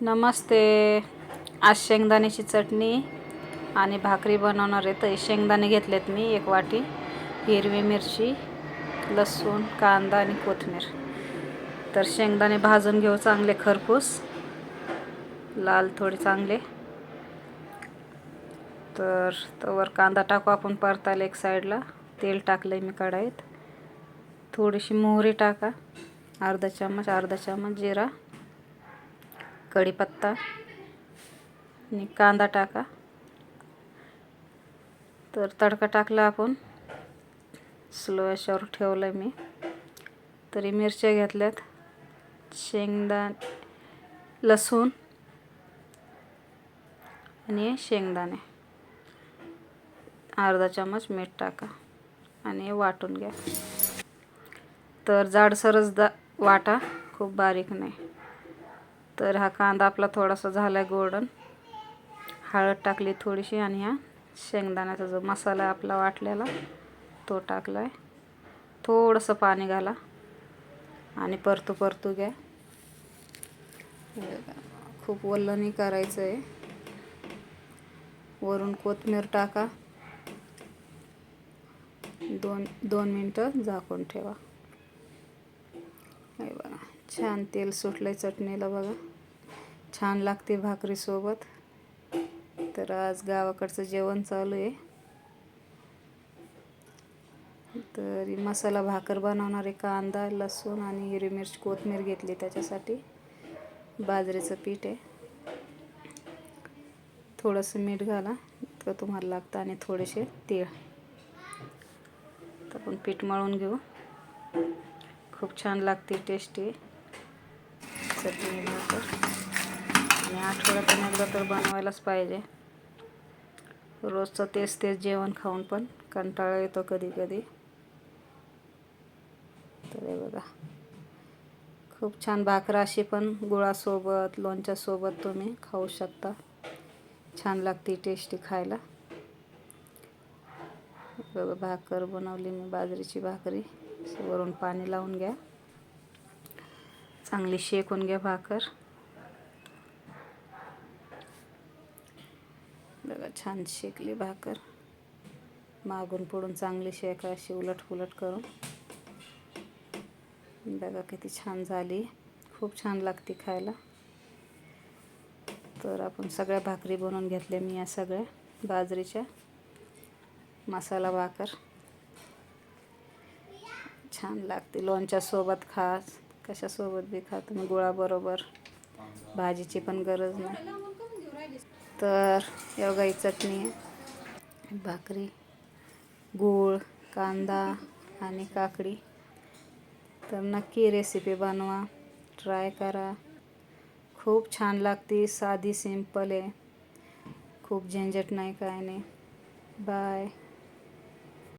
नमस्ते. आज शेंगदाण्याची चटणी आणि भाकरी बनवणार आहे. तर शेंगदाणे घेतलेत मी एक वाटी हिरवी मिरची लसूण कांदा आणि कोथिंबीर. तर शेंगदाणे भाजून घेऊ चांगले खरपूस लाल थोडे चांगले. तर तवर कांदा टाकू आपण परतायला एक साईडला. तेल टाकलं आहे मी कढाईत. थोडीशी मोहरी टाका. अर्धा चम्मच अर्धा चम्मच जिरा. कढीपत्ता आणि कांदा टाका. तर तडका टाकला आपण. स्लो याच्यावर ठेवलं आहे मी. तरी मिरच्या घेतल्यात. शेंगदाण लसूण आणि शेंगदाणे. अर्धा चम्मच मीठ टाका आणि वाटून घ्या. तर जाडसरच दा वाटा खूप बारीक नाही. तर हा कांदा आपला थोडासा झाला आहे गोल्डन हळद टाकली थोडीशी आणि हा शेंगदाण्याचा जो मसाला आहे आपला वाटलेला तो टाकला आहे थोडंसं पाणी घाला आणि परतू परतू घ्या. खूप वल्लनी करायचं आहे वरून कोथमीर टाका. दोन दोन मिनटं झाकून ठेवा. छान तेल सुटलं आहे चटणीला बघा. छान लागते भाकरीसोबत तर आज गावाकडचं जेवण चालू आहे. तरी मसाला भाकर बनवणारे कांदा लसूण आणि हिरवी मिरची कोथमीर घेतली त्याच्यासाठी. बाजरीचं पीठ आहे. थोडंसं मीठ घाला. इतकं तुम्हाला लागतं आणि थोडेसे तीळ. तर आपण पीठ मळून घेऊ. खूप छान लागते टेस्टी. चटणी भाकर आणि आठवड्यातून एकदा तर बनवायलाच पाहिजे. रोजचं तेच तेच जेवण खाऊन पण कंटाळा येतो कधी कधी. तर हे बघा. खूप छान भाकर अशी पण गुळासोबत लोणच्यासोबत तुम्ही खाऊ शकता. छान लागते टेस्टी खायला. बघा भाकर बनवली मी बाजरीची भाकरी. वरून पाणी लावून घ्या. चांगली शेकून घ्या भाकर. बघा छान शेकली भाकर. मागून पुढून चांगली शेका अशी उलट उलट करून. बघा किती छान झाली. खूप छान लागते खायला. तर आपण सगळ्या भाकरी बनवून घेतल्या मी या सगळ्या बाजरीच्या. मसाला भाकर. छान लागते लोणच्यासोबत खास. कशासोबत बी खा तुम्ही गुळाबरोबर. भाजीची पण गरज नाही. तर योगाई चटणी भाकरी गूळ कांदा आणि काकडी. तर नक्की रेसिपी बनवा ट्राय करा. खूप छान लागते साधी सिंपल आहे. खूप झंझट नाही काय नाही. बाय.